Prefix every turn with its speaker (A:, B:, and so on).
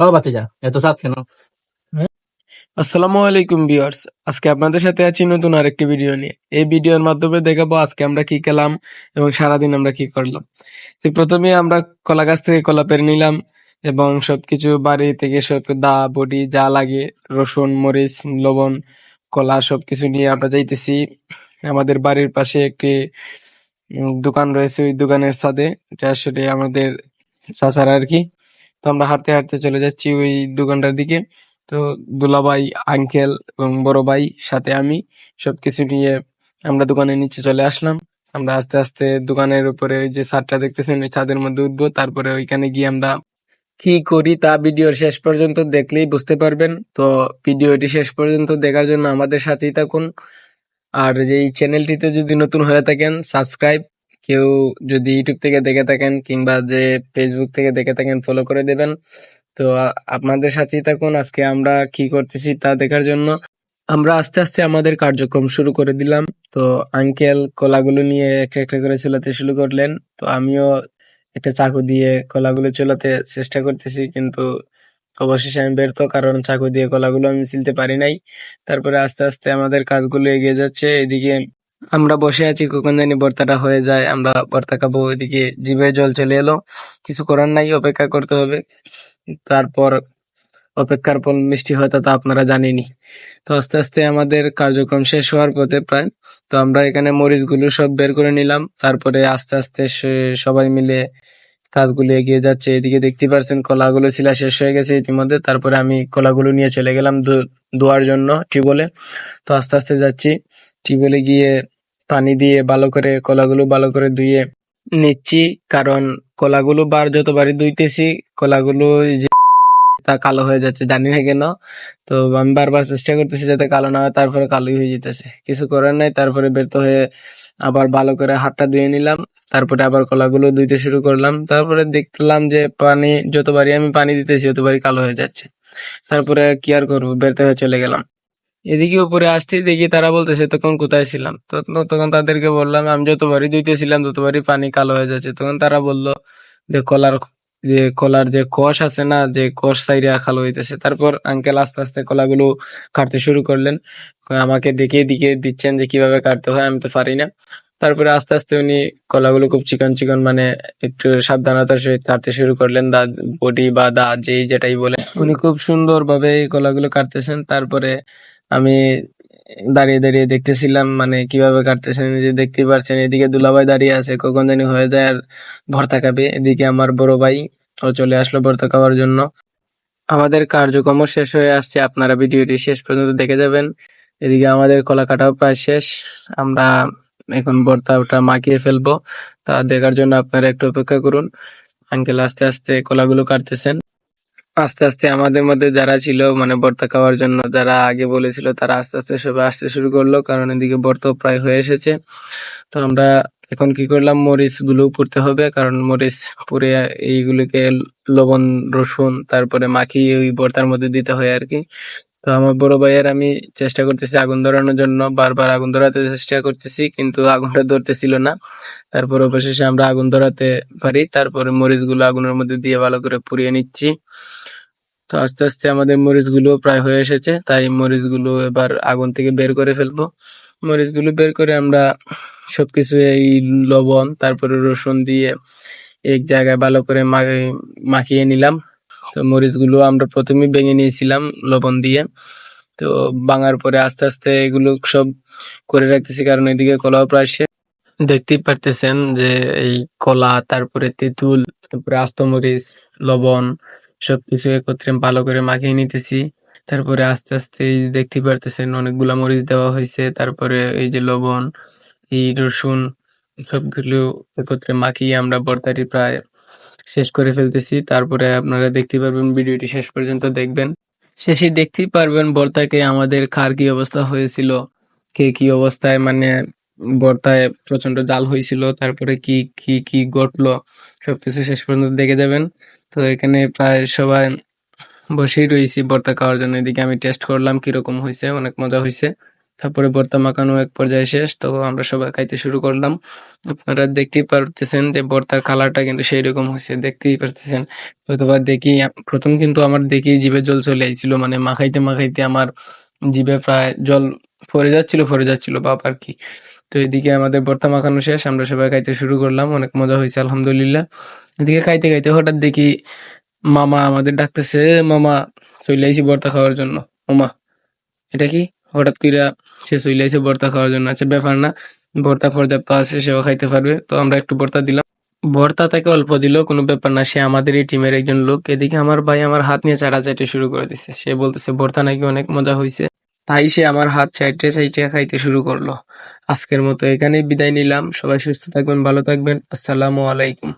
A: ও বাতিজা এত সাত কেন?
B: আসসালামু আলাইকুম ভিউয়ার্স আজকে আপনাদের সাথে আছি নতুন আরেকটি ভিডিও নিয়ে। এই ভিডিওর মাধ্যমে দেখাবো আজকে আমরা কি খেলাম এবং সারাদিন আমরা কি করলাম। তো প্রথমে আমরা কলা গাছ থেকে কলা পেরে নিলাম এবং সবকিছু বাড়ি থেকে সব দা বডি যা লাগে রসুন মরিচ লবণ কলা সবকিছু নিয়ে আমরা যাইতেছি। আমাদের বাড়ির পাশে একটি দোকান রয়েছে ওই দোকানের ছাদে। এটা আসলে আমাদের চাচারা আর কি। তো আমরা হাঁটতে হাঁটতে চলে যাচ্ছি ওই দোকানটার দিকে। তো দুলাভাই আঙ্কেল এবং বড় ভাই সাথে আমি সবকিছু নিয়ে আমরা দোকানের নিচে চলে আসলাম। আমরা আস্তে আস্তে দোকানের উপরে ওই যে ছাদটা দেখতেছেন, ওই ছাদের মধ্যে উঠবো। তারপরে ওইখানে গিয়ে আমরা কি করি তা ভিডিওর শেষ পর্যন্ত দেখলেই বুঝতে পারবেন। তো ভিডিওটি শেষ পর্যন্ত দেখার জন্য আমাদের সাথেই থাকুন। আর এই চ্যানেলটিতে যদি নতুন হয়ে থাকেন সাবস্ক্রাইব কেউ যদি ইউটিউব থেকে দেখে থাকেন কিংবা যে ফেসবুক থেকে দেখে থাকেন ফলো করে দেবেন। তো আপনাদের সাথেই থাকুন। আজকে আমরা কি করতেছি তা দেখার জন্য। আমরা আস্তে আস্তে আমাদের কার্যক্রম শুরু করে দিলাম। তো আঙ্কেল কলাগুলো নিয়ে একটা একটা করে চলাতে শুরু করলেন। তো আমিও একটা চাকু দিয়ে কলাগুলো চলাতে চেষ্টা করতেছি, কিন্তু অবশেষে আমি ব্যর্থ, কারণ চাকু দিয়ে কলাগুলো আমি ছিলতে পারি নাই। তারপরে আস্তে আস্তে আমাদের কাজগুলো এগিয়ে যাচ্ছে। এদিকে আমরা বসে আছি, কখন জানি ভর্তাটা হয়ে যায়, আমরা ভর্তা খাব ওইদিকে, জিভে জল চলে এলো, কিছু করার নাই, অপেক্ষা করতে হবে। তারপর অপেক্ষার ফল মিষ্টি হয় তা আপনারা জানেনই। তো আস্তে আস্তে আমাদের কার্যক্রম শেষ হওয়ার পথে প্রায়, তো আমরা এখানে মরিচগুলো সব বের করে নিলাম, তারপরে আস্তে আস্তে সবাই মিলে কাজগুলো এগিয়ে যাচ্ছে। এদিকে দেখতে পারছেন, কলাগুলো শিলা শেষ হয়ে গেছে ইতিমধ্যে, তারপরে আমি কলাগুলো নিয়ে চলে গেলাম ধোয়ার জন্য টিউবওয়েলে। তো আস্তে আস্তে যাচ্ছি। টিউবওয়েলে গিয়ে পানি দিয়ে ভালো করে কলাগুলো ভালো করে ধুয়ে নিচ্ছি। কারণ কলাগুলো বার যতবারই ধুইতেছি, কলাগুলো যে তা কালো হয়ে যাচ্ছে, জানি না কেন। তো আমি বারবার চেষ্টা করতেছি যাতে কালো না হয়, তারপরে কালোই হয়ে যেতেছে। কিছু করার নাই, তারপরে ব্যর্থ হয়ে আবার ভালো করে হাতটা ধুয়ে নিলাম, তারপরে আবার কলাগুলো ধুইতে শুরু করলাম। তারপরে দেখলাম যে পানি যতবারই আমি পানি দিতেছি ততবারই কালো হয়ে যাচ্ছে। তারপরে কি আর করব? ব্যর্থ হয়ে চলে গেলাম। এদিকে উপরে আসতেই দেখি তারা বলতেছে, তখন কোথায় ছিলাম? তখন তাদেরকে বললাম, আমি যতবারই ধুইতেছিলাম, ততবারই পানি কালো হয়ে যাচ্ছে। তখন তারা বলল, যে কলার যে কলার যে কষ আছে না, যে কষ সাইডে কালো হইতেছে। তারপর আঙ্কেল আস্তে আস্তে কলাগুলো কাটতে শুরু করলেন। আমাকে দেখিয়ে দিকে দিচ্ছেন যে কীভাবে কাটতে হয়, আমি তো পারি না। তারপরে আস্তে আস্তে উনি কলাগুলো খুব চিকন চিকন মানে একটু সাবধানতার সহিত কাটতে শুরু করলেন। দা, বডি বা দা, যেই যেটাই বলে উনি খুব সুন্দর ভাবে কলাগুলো কাটতেছেন। তারপরে আমি দাঁড়িয়ে দাঁড়িয়ে দেখতেছিলাম মানে কীভাবে কাটতেছেন, এই যে দেখতেই পারছেন, এদিকে দুলাভাই দাঁড়িয়ে আছে, কখন জানি হয়ে যায় আর ভর্তা খাবে। এদিকে আমার বড় ভাই, ও চলে আসলো ভর্তা খাওয়ার জন্য। আমাদের কার্যক্রম শেষ হয়ে আসছে, আপনারা ভিডিওটি শেষ পর্যন্ত দেখে যাবেন। এদিকে আমাদের কলা কাটাও প্রায় শেষ, আমরা এখন ভর্তা ওটা মাখিয়ে ফেলব। তা দেখার জন্য আপনারা একটু অপেক্ষা করুন। আঙ্কেল আস্তে আস্তে কলাগুলো কাটতেছেন। আস্তে আস্তে আমাদের মধ্যে যারা ছিল মানে ভর্তা খাওয়ার জন্য যারা আগে বলেছিল, তারা আস্তে আস্তে সবাই আসতে শুরু করল, কারণ এদিকে ভর্তা প্রায় হয়ে এসেছে। তো আমরা এখন কি করলাম মরিচগুলো পুড়তে হবে, কারণ মরিচ পুড়ে এইগুলোকে লবণ, রসুন, তারপরে মাখিয়ে ওই ভর্তার মধ্যে দিতে হয় আর কি। তো আমার বড় ভাইয়ের আমি চেষ্টা করতেছি আগুন ধরানোর জন্য, বারবার আগুন ধরাতে চেষ্টা করতেছি, কিন্তু আগুনটা ধরতেছিল না। তারপর অবশেষে আমরা আগুন ধরাতে পারি, তারপরে মরিচগুলো আগুনের মধ্যে দিয়ে ভালো করে পুড়িয়ে নিচ্ছি। তো আস্তে আস্তে আমাদের মরিচগুলো প্রায় হয়ে এসেছে, তাই মরিচগুলো এবার আগুন থেকে বের করে ফেলব। মরিচগুলো বের করে আমরা সবকিছু এই লবণ, তারপরে রসুন দিয়ে এক জায়গায় ভালো করে মাখিয়ে নিলাম। তো মরিচগুলো আমরা প্রথমে ভেঙে নিয়েছিলাম লবণ দিয়ে। তো ভাঙার পরে আস্তে আস্তে এগুলো সব করে রাখতেছি, কারণ এদিকে কলাও প্রায় শেষ। দেখতেই পারতেছেন যে এই কলা, তারপরে তেঁতুল, তারপরে আস্ত মরিচ, লবণ সবকিছু একত্রে ভালো করে মাখিয়ে নিতেছি। তারপরে আস্তে আস্তে এই দেখতে পারতেছেন অনেকগুলা মরিচ দেওয়া হয়েছে। তারপরে এই যে লবণ, এই রসুন, সবগুলো একত্রে মাখিয়ে আমরা ভর্তাটি প্রায় শেষ করে ফেলতেছি। তারপরে আপনারা দেখতে পারবেন ভিডিওটি শেষ পর্যন্ত দেখবেন। শেষে দেখতেই পারবেন ভর্তাকে আমাদের খার কি অবস্থা হয়েছিল, কে কি অবস্থায় মানে ভর্তায় প্রচণ্ড জাল হয়েছিল, তারপরে কি কি কি ঘটলো সবকিছু শেষ পর্যন্ত দেখে যাবেন। তো এখানে প্রায় সবাই বসেই রয়েছি ভর্তা খাওয়ার জন্য। এদিকে আমি টেস্ট করলাম কীরকম হয়েছে, অনেক মজা হয়েছে। তারপরে ভর্তা মাখানো এক পর্যায়ে শেষ, তো আমরা সবাই খাইতে শুরু করলাম। আপনারা দেখতেই পারতেছেন যে ভর্তার কালারটা কিন্তু সেই রকম হয়েছে, দেখতেই পারতেছেন। অথবা দেখি, প্রথম কিন্তু আমার দেখি জিভে জল চলে আইছিল মানে মাখাইতে মাখাইতে আমার জিভে প্রায় জল পড়ে যাচ্ছিল পড়ে যাচ্ছিল, বাপ আর কি। তো এদিকে আমাদের ভর্তা মাখানো শেষ, আমরা সবাই খাইতে শুরু করলাম, অনেক মজা হয়েছে, আলহামদুলিল্লাহ। এদিকে খাইতে খাইতে হঠাৎ দেখি মামা আমাদের ডাকতেছে, মামা চলে আইছি ভর্তা খাওয়ার জন্য। ওমা এটা কি? হঠাৎ কইরা সে চলে আইছে ভর্তা খাওয়ার জন্য। আচ্ছা ব্যাপার না, ভর্তা পর্যাপ্ত আছে, সেও খাইতে পারবে। তো আমরা একটু ভর্তা দিলাম। ভর্তা তাকে অল্প দিল, কোনো ব্যাপার না, সে আমাদের এই টিমের একজন লোক। এদিকে আমার ভাই আমার হাত নিয়ে চাটাচাটি শুরু করে দিছে। সে বলতেছে, ভর্তা নাকি অনেক মজা হয়েছে তাই সে আমার হাত চাইটে চাইটে খাইতে শুরু করল। আজকের মতো এখানেই বিদায় নিলাম। সবাই সুস্থ থাকবেন, ভালো থাকবেন। আসসালামু আলাইকুম।